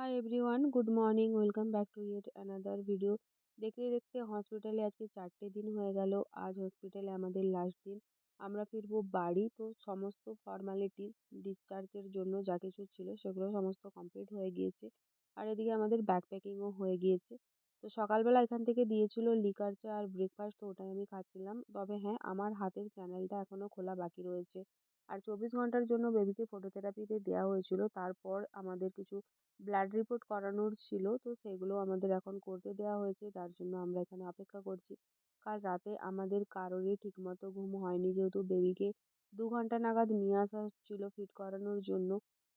Hi everyone good morning welcome back to yet another video দেখতে দেখতে হসপিটালে আজকে চারটে দিন হয়ে গেল, আজ হসপিটালে আমাদের লাস্ট দিন। আমরা ফিরবো বাড়ি, তো সমস্ত ফর্মালিটিস ডিসচার্জের জন্য যা কিছু ছিল সেগুলো সমস্ত কমপ্লিট হয়ে গিয়েছে। আর এদিকে আমাদের ব্যাগ প্যাকিংও হয়ে গিয়েছে। তো সকালবেলা এখান থেকে দিয়েছিল লিকার চা আর ব্রেকফাস্ট তো ওটাই আমি খাচ্ছিলাম। তবে হ্যাঁ আমার হাতের চ্যানেলটা এখনও খোলা বাকি রয়েছে। আর চব্বিশ ঘণ্টার জন্য বেবিকে ফটোথেরাপিতে দেওয়া হয়েছিল। তারপর আমাদের কিছু ব্লাড রিপোর্ট করানোর ছিল। তো সেগুলো আমাদের এখন করতে দেওয়া হয়েছে। তার জন্য আমরা এখানে অপেক্ষা করছি। কাল রাতে আমাদের কারোরই ঠিকমতো ঘুম হয়নি যেহেতু বেবিকে দু ঘণ্টা নাগাদ নিয়ে আসা হচ্ছিল ফিট করানোর জন্য।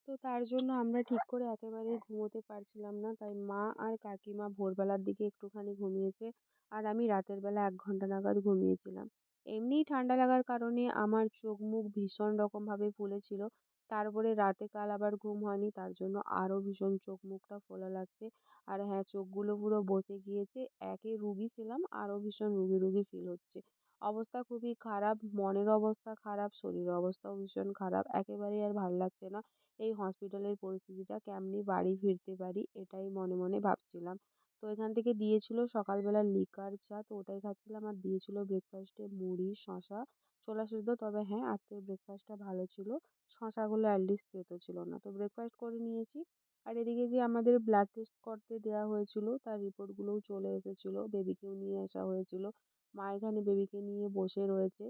তো তার জন্য আমরা ঠিক করে একেবারেই ঘুমোতে পারছিলাম না। তাই মা আর কাকিমা ভোরবেলার দিকে একটুখানি ঘুমিয়েছে। আর আমি রাতের বেলা এক ঘণ্টা নাগাদ ঘুমিয়েছিলাম। এমনিই ঠান্ডা লাগার কারণে আমার চোখ মুখ ভীষণ রকমভাবে ফুলেছিল। তারপরে রাতে কাল আবার ঘুম হয়নি, তার জন্য আরও ভীষণ চোখ মুখটা ফোলা লাগছে। আর হ্যাঁ চোখগুলো পুরো বসে গিয়েছে, একে রুগী ছিলাম, আরও ভীষণ রুগী রুগী ফিল হচ্ছে। অবস্থা খুবই খারাপ, মনের অবস্থা খারাপ, শরীরের অবস্থাও ভীষণ খারাপ, একেবারেই আর ভালো লাগছে না। এই হসপিটালের পরিস্থিতিটা কেমনি বাড়ি ফিরতে পারি, এটাই মনে মনে ভাবছিলাম। তো এখান থেকে দিয়েছিল সকালবেলা লিকার চা, তো ওটাই খাচ্ছিলাম। আর দিয়েছিল ব্রেকফাস্টে মুড়ি শশা ছোলা সেদ্ধ তবে হ্যাঁ আজকের ব্রেকফাস্টটা ভালো ছিল। শশাগুলো অ্যাটলিস্ট তেতো ছিল না। তো ব্রেকফাস্ট করে নিয়েছি। আর এদিকে যে আমাদের ব্লাড টেস্ট করতে দেওয়া হয়েছিল, তার রিপোর্টগুলোও চলে এসেছিল। বেবিকেও নিয়ে আসা হয়েছিল। মা এখানে বেবিকে নিয়ে বসে রয়েছে।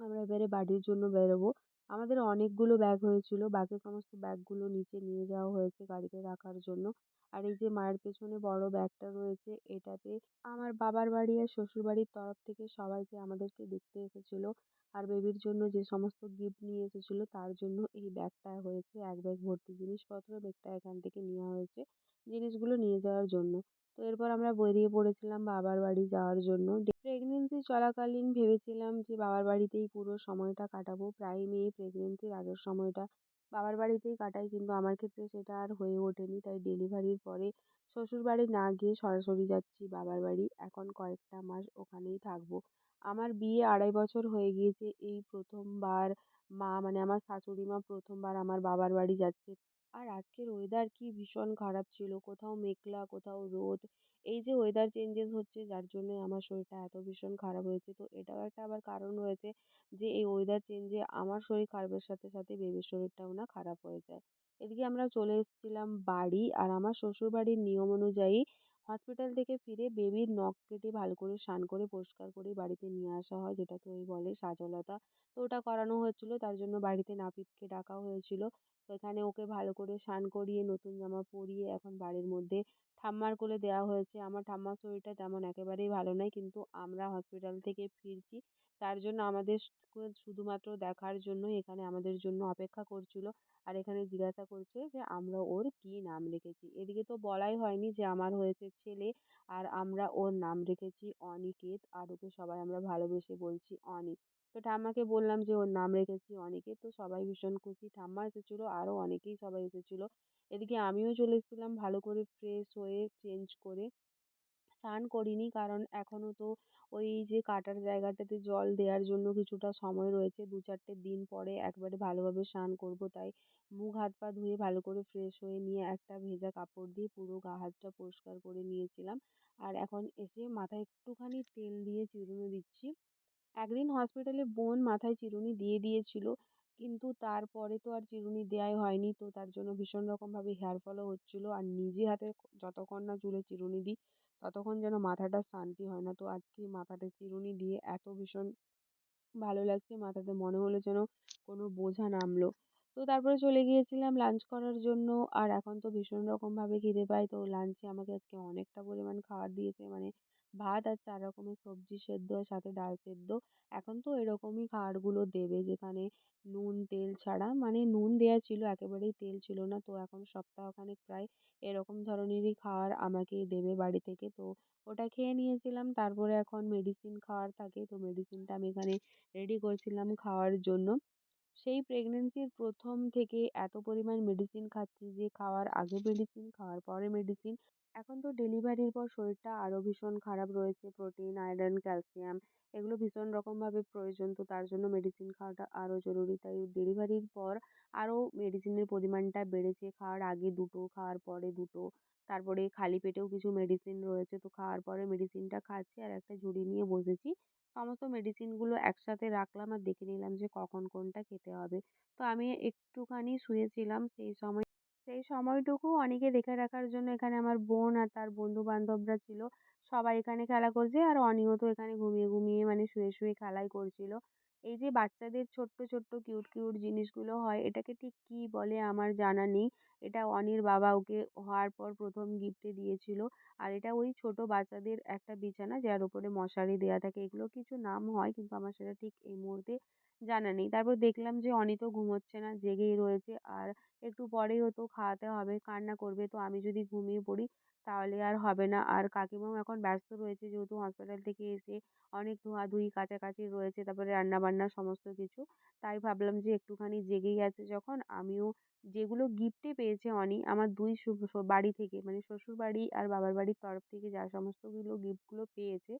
আমরা এবারে বাড়ির জন্য বেরোবো। আমাদের অনেকগুলো ব্যাগ হয়েছিল। বাকি সমস্ত ব্যাগগুলো নিচে নিয়ে যাওয়া হয়েছে গাড়িতে রাখার জন্য। আর এই যে মায়ের পেছনে বড় ব্যাগটা রয়েছে, এটাতে আমার বাবার বাড়ি আর শ্বশুর বাড়ির তরফ থেকে সবাই যে আমাদেরকে দেখতে এসেছিল আর বেবির জন্য যে সমস্ত গিফট নিয়ে এসেছিল, তার জন্য এই ব্যাগটা হয়েছে। এক ব্যাগ ভর্তি জিনিসপত্র ব্যাগটা এখান থেকে নেওয়া হয়েছে জিনিসগুলো নিয়ে যাওয়ার জন্য। তো এরপর আমরা বেরিয়ে পড়েছিলাম বাবার বাড়ি যাওয়ার জন্য। প্রেগনেন্সি চলাকালীন ভেবেছিলাম যে বাবার বাড়িতেই পুরো সময়টা কাটাবো। প্রায় মেয়ে প্রেগনেন্সির আগের সময়টা বাবার বাড়িতেই কাটাই, কিন্তু আমার ক্ষেত্রে সেটা আর হয়ে ওঠেনি। তাই ডেলিভারির পরে শ্বশুর বাড়ি না গিয়ে সরাসরি যাচ্ছি বাবার বাড়ি। এখন কয়েকটা মাস ওখানেই থাকব। আমার বিয়ে আড়াই বছর হয়ে গিয়েছে। এই প্রথমবার মা মানে আমার শাশুড়ি মা প্রথমবার আমার বাবার বাড়ি যাচ্ছে। আর আজকের ওয়েদার কি ভীষণ খারাপ ছিল, কোথাও মেঘলা, কোথাও রোদ, এই যে ওয়েদার চেঞ্জেস হচ্ছে যার জন্যে আমার শরীরটা এত ভীষণ খারাপ হয়েছে। তো এটাও একটা আবার কারণ হয়েছে যে এই ওয়েদার চেঞ্জে আমার শরীর খারাপের সাথে সাথে বেবির শরীরটাও না খারাপ হয়ে যায়। এদিকে আমরা চলে এসেছিলাম বাড়ি আর আমার শ্বশুরবাড়ির নিয়ম অনুযায়ী হসপিটাল থেকে ফিরে বেবির নখ কেটে ভালো করে স্নান করে পরিষ্কার করে বাড়িতে নিয়ে আসা হয়, যেটাকে ওই বলে সাজলতা। তো ওটা করানো হচ্ছিল, তার জন্য বাড়িতে নাপিতকে ডাকা হয়েছিল। সেখানে ওকে ভালো করে স্নান করিয়ে, নতুন জামা পরিয়ে এখন বাড়ির মধ্যে ঠাম্মার কোলে দেওয়া হয়েছে। আমার ঠাম্মার শরীরটা তেমন একেবারেই ভালো নয়। কিন্তু আমরা হসপিটাল থেকে ফিরছি। তার জন্য আমাদের শুধুমাত্র দেখার জন্যই এখানে আমাদের জন্য অপেক্ষা করছিল। আর এখানে জিজ্ঞাসা করছে যে, আমরা ওর কী নাম রেখেছি? এদিকে তো বলাই হয়নি যে, আমার হয়েছে ছেলে আর আমরা ওর নাম রেখেছি অনিকেত। আর ওকে সবাই আমরা ভালোবেসে বলছি অনি তো ঠাম্মাকে বললাম যে, ওর নাম রেখেছি অনিকেত তো সবাই ভীষণ খুশি। ঠাম্মা এসেছিল আরও অনেকেই সবাই এসেছিল। এদিকে আমিও চলে এসেছিলাম ভালো করে ফ্রেশ হয়ে চেঞ্জ করে। স্নান করিনি কারণ এখনও তো ওই যে কাটার জায়গাটাতে জল দেওয়ার জন্য কিছুটা সময় রয়েছে। দু চারটে দিন পরে একবারে ভালোভাবে স্নান করব। তাই মুখ হাত পা ধুয়ে ভালো করে ফ্রেশ হয়ে নিয়ে একটা ভেজা কাপড় দিয়ে পুরো গা হাতটা পরিষ্কার করে নিয়েছিলাম। আর এখন এসে মাথায় একটুখানি তেল দিয়ে চিরুনি দিচ্ছি। একদিন হসপিটালে বোন মাথায় চিরুনি দিয়ে দিয়েছিলো, কিন্তু তারপরে তো আর চিরুনি দেওয়াই হয়নি। তো তার জন্য ভীষণ রকমভাবে হেয়ার ফলও হচ্ছিল। আর নিজে হাতে যতক্ষণ না চুলে চিরুনি দিই, ততক্ষণ যেন মাথাটা শান্তি হয় না। তো আজকে মাথাতে চিরুনি দিয়ে এত ভীষণ ভালো লাগছে, মাথাতে মনে হলো যেন কোনো বোঝা নামলো। তো তারপরে চলে গিয়েছিলাম লাঞ্চ করার জন্য। আর এখন তো ভীষণ রকমভাবে খিদে পায়। তো লাঞ্চে আমাকে আজকে অনেকটা পরিমাণ খাবার দিয়েছে। মানে ভাত আর চার রকমের সবজি সেদ্ধ আর সাথে ডাল সেদ্ধ। এখন তো এরকমই খাবারগুলো দেবে যেখানে নুন, তেল ছাড়া। মানে নুন দেওয়া ছিল, একেবারেই তেল ছিল না। তো এখন সপ্তাহখানেক প্রায় এরকম ধরনেরই খাবার আমাকে দেবে বাড়ি থেকে। তো ওটা খেয়ে নিয়েছিলাম। তারপরে এখন মেডিসিন খাওয়ার থাকে। তো মেডিসিনটা আমি এখানে রেডি করছিলাম খাওয়ার জন্য। সেই প্রেগনেন্সির প্রথম থেকে এত পরিমাণ মেডিসিন খাচ্ছি যে, খাওয়ার আগে মেডিসিন খাওয়ার পরে মেডিসিন এখন তো ডেলিভারির পর শরীরটা আরও ভীষণ খারাপ রয়েছে প্রোটিন আয়রন ক্যালসিয়াম এগুলো ভীষণ রকমভাবে প্রয়োজন। তো তার জন্য মেডিসিন খাওয়াটা আরও জরুরি। তাই ডেলিভারির পর আরও মেডিসিনের পরিমাণটা বেড়েছে। খাওয়ার আগে দুটো, খাওয়ার পরে দুটো। তারপরে খালি পেটেও কিছু মেডিসিন রয়েছে। তো খাওয়ার পরে মেডিসিনটা খাচ্ছি আর একটা ঝুড়ি নিয়ে বসেছি। সমস্ত মেডিসিনগুলো একসাথে রাখলাম আর দেখে নিলাম যে কখন কোনটা খেতে হবে। তো আমি একটুখানি শুয়েছিলাম, সেই সময় সেই সময়টুকু অনেকে দেখে রাখার জন্য এখানে আমার বোন আর তার বন্ধু বান্ধবরা ছিল। সবাই এখানে খেলা করছে আর অনিয়ত এখানে ঘুমিয়ে ঘুমিয়ে মানে শুয়ে শুয়ে খেলাই করছিল। এই যে বাচ্চাদের ছোট্ট ছোট্ট, কিউট কিউট জিনিসগুলো হয়, এটাকে ঠিক কী বলে আমার জানা নেই। এটা অনির বাবা ওকে হওয়ার পর প্রথম গিফটে দিয়েছিল। আর এটা ওই ছোটো বাচ্চাদের একটা বিছানা যার উপরে মশারি দেওয়া থাকে। এগুলো কিছু নাম হয় কিন্তু আমার সেটা ঠিক এই মুহূর্তে জানা নেই। তারপর দেখলাম যে অনি তো ঘুমোচ্ছে না, জেগেই রয়েছে। আর একটু পরেই ও তো খাওয়াতে হবে, কান্না করবে। তো আমি যদি ঘুমিয়ে পড়ি তাহলে আর হবে না। আর কাকিমাও এখন ব্যস্ত রয়েছে যেহেতু হসপিটাল থেকে এসে অনেক ধোয়াধুয়ি, কাচাকাচি রয়েছে, তারপরে রান্নাবান্না সমস্ত কিছু। তাই ভাবলাম যে একটুখানি জেগেই আছে যখন। আমিও যেগুলো গিফটে পেয়েছে অনি। আমার দুই বাড়ি থেকে মানে শ্বশুরবাড়ি আর বাবার বাড়ির তরফ থেকে যা সমস্তগুলো গিফটগুলো পেয়েছে,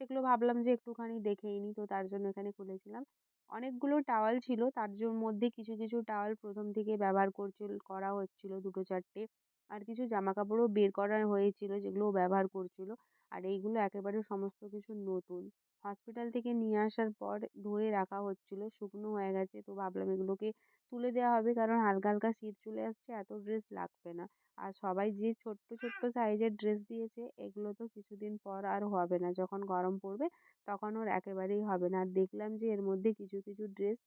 সেগুলো ভাবলাম যে একটুখানি দেখেই নিই তো তার জন্য এখানে খুলেছিলাম। অনেকগুলো টাওয়াল ছিল, তার মধ্যে কিছু কিছু টাওয়াল প্রথম থেকে ব্যবহার করছিল, করা হচ্ছিল দুটো চারটে। আর কিছু জামা কাপড়ও বের করা হয়েছিল, যেগুলো ও ব্যবহার করছিল। আর এইগুলো একেবারে সমস্ত কিছু নতুন। হসপিটাল থেকে নিয়ে আসার পর ধুয়ে রাখা হচ্ছিল, শুকনো হয়ে গেছে। তো ভাবলাম এগুলোকে তুলে দেওয়া হবে, কারণ হালকা হালকা শীত চলে আসছে, এত ড্রেস লাগবে না। আর সবাই যে ছোট্ট ছোট্ট সাইজের ড্রেস দিয়েছে, এগুলো তো কিছুদিন পর আর হবে না। যখন গরম পড়বে, তখন ওর একেবারেই হবে না। আর দেখলাম যে এর মধ্যে কিছু কিছু ড্রেস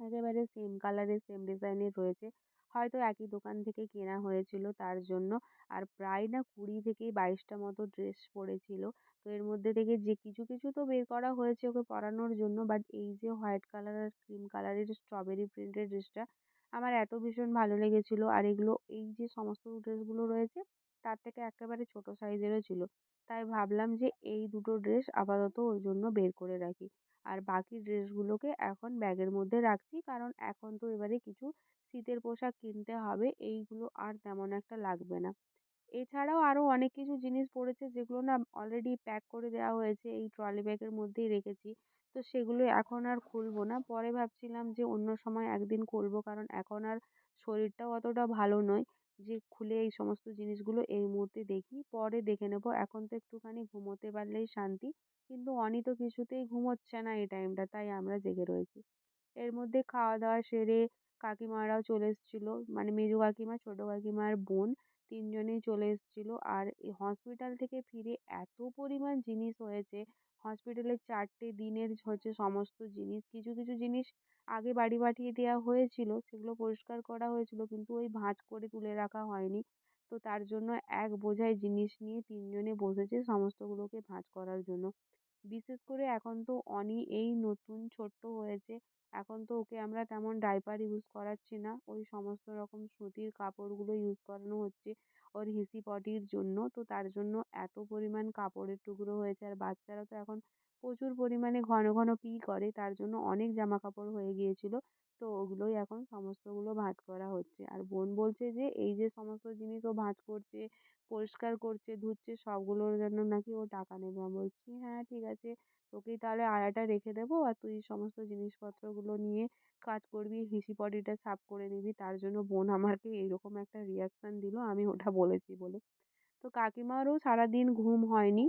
একেবারে সেম কালারের সেম ডিজাইনের রয়েছে। হয়তো একই দোকান থেকে কেনা হয়েছিল তার জন্য। আর প্রায় না কুড়ি থেকে বাইশটা মতো ড্রেস পড়েছিল। তো এর মধ্যে থেকে যে কিছু কিছু তো বের করা হয়েছে ওকে পরানোর জন্য। বাট এই যে হোয়াইট কালার আর ক্রিম কালারের স্ট্রবেরি প্রিন্টের ড্রেসটা আমার এত ভীষণ ভালো লেগেছিল। আর এগুলো, এই যে সমস্ত ড্রেসগুলো রয়েছে তার থেকে একেবারে ছোটো সাইজেরও ছিল। তাই ভাবলাম যে এই দুটো ড্রেস আপাতত ওর জন্য বের করে রাখি। আর বাকি ড্রেসগুলোকে এখন ব্যাগের মধ্যে রাখছি। কারণ এখন তো এবারে কিছু শীতের পোশাক কিনতে হবে, এইগুলো আর তেমন একটা লাগবে না। এছাড়াও আরও অনেক কিছু জিনিস পড়েছে, যেগুলো না অলরেডি প্যাক করে দেওয়া হয়েছে, এই ট্রলি ব্যাগের মধ্যেই রেখেছি। তো সেগুলো এখন আর খুলবো না। পরে ভাবছিলাম যে অন্য সময় একদিন খুলবো, কারণ এখন আর শরীরটাও অতটা ভালো নয় যে খুলে এই সমস্ত জিনিসগুলো এই মুহূর্তে দেখি। পরে দেখে নেব। এখন তো একটুখানি ঘুমোতে পারলেই শান্তি, কিন্তু অনি তো কিছুতেই ঘুমোচ্ছে না এই টাইমটা তাই আমরা জেগে রয়েছি। এর মধ্যে খাওয়া দাওয়া সেরে কাকিমারাও চলে এসেছিল। মানে মেজো কাকিমা, ছোটো কাকিমার বোন তিনজনেই চলে এসেছিল। আর এই হসপিটাল থেকে ফিরে এত পরিমাণ জিনিস হয়েছে। হসপিটালের চারটে দিনের হচ্ছে সমস্ত জিনিস। কিছু কিছু জিনিস আগে বাড়ি পাঠিয়ে দেওয়া হয়েছিল, সেগুলো পরিষ্কার করা হয়েছিল, কিন্তু ওই ভাঁজ করে তুলে রাখা হয়নি। তো তার জন্য এক বোঝাই জিনিস নিয়ে তিনজনে বসেছে সমস্তগুলোকে ভাঁজ করার জন্য। বিশেষ করে এখন তো অনি এই নতুন ছোট্ট হয়েছে। এখন তো ওকে আমরা তেমন ডাইপার ইউজ করাচ্ছি না। ওই সমস্ত রকম সুতির কাপড়গুলো ইউজ করানো হচ্ছে ওর হিসি পটির জন্য। তো তার জন্য এত পরিমাণ কাপড়ের টুকরো হয়েছে। আর বাচ্চারা তো এখন প্রচুর পরিমাণে ঘন ঘন পি করে, তার জন্য অনেক জামা কাপড় হয়ে গিয়েছিল। তো ওগুলোই এখন সমস্তগুলো ভাঁজ করা হচ্ছে। আর বোন বলছে যে, এই যে সমস্ত জিনিস ও ভাঁজ করছে, পরিষ্কার করছে, ধুচ্ছে, সবগুলোর জন্য নাকি ও টাকা নেবে। আমি বলছি হ্যাঁ ঠিক আছে। তোকেই তাহলে আয়াটা রেখে দেবো আর তুই সমস্ত জিনিসপত্রগুলো নিয়ে কাজ করবি, হিসি পটিটা সাফ করে নিবি। তার জন্য বোন আমাকে এইরকম একটা রিয়াকশান দিল, আমি ওটা বলেছি বলে। তো কাকিমারও সারাদিন ঘুম হয়নি।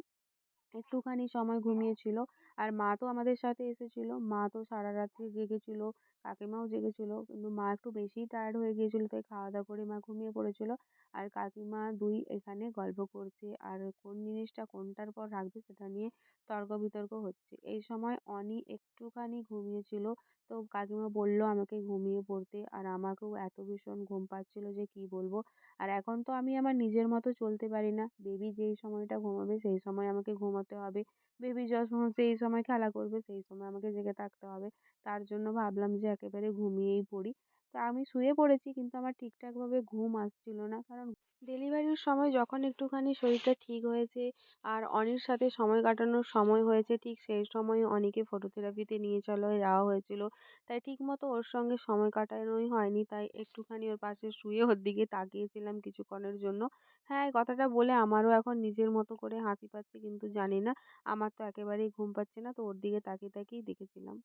একটুখানি সময় ঘুমিয়েছিল। আর মা তো আমাদের সাথে এসেছিল। মা তো সারা রাত্রি জেগেছিলো, কাকিমাও জেগেছিলো, কিন্তু মা একটু বেশিই টায়ার্ড হয়ে গিয়েছিল, তাই খাওয়া দাওয়া করে মা ঘুমিয়ে পড়েছিলো। আর কাকিমা দুই এখানে গল্প করছে, আর কোন জিনিসটা কোনটার পর রাখবে সেটা নিয়ে তর্ক বিতর্ক হচ্ছে। এই সময় অনি একটুখানি ঘুমিয়েছিল, তো কাকিমা বলল, আমাকে ঘুমিয়ে পড়তে। আর আমাকেও এত ভীষণ ঘুম পাচ্ছিলো যে কী বলব। আর এখন তো আমি আমার নিজের মতো চলতে পারি না। বেবি যেই সময়টা ঘুমাবে, সেই সময় আমাকে ঘুমোতে হবে। বেবি যখন সেই সময় খেলা করবে, সেই সময় আমাকে জেগে থাকতে হবে। তার জন্য ভাবলাম যে একেবারে ঘুমিয়েই পড়ি। তো আমি শুয়ে পড়েছি কিন্তু আমার ঠিকঠাকভাবে ঘুম আসছিল না। কারণ ডেলিভারির সময় যখন একটুখানি শরীরটা ঠিক হয়েছে আর অনির সাথে সময় কাটানোর সময় হয়েছে, ঠিক সেই সময় অনিকে ফটো থেরাপিতে নিয়ে চলে, যাওয়া হয়েছিল। তাই ঠিকমতো ওর সঙ্গে সময় কাটানোই হয়নি, তাই একটুখানি ওর পাশে শুয়ে ওর দিকে তাকিয়েছিলাম কিছুক্ষণের জন্য। হ্যাঁ এই কথাটা বলে আমারও এখন নিজের মতো করে হাসি পাচ্ছে কিন্তু জানি না। আমার তো একেবারেই ঘুম পাচ্ছে না, তো ওর দিকে তাকিয়ে তাকিয়েই দেখেছিলাম।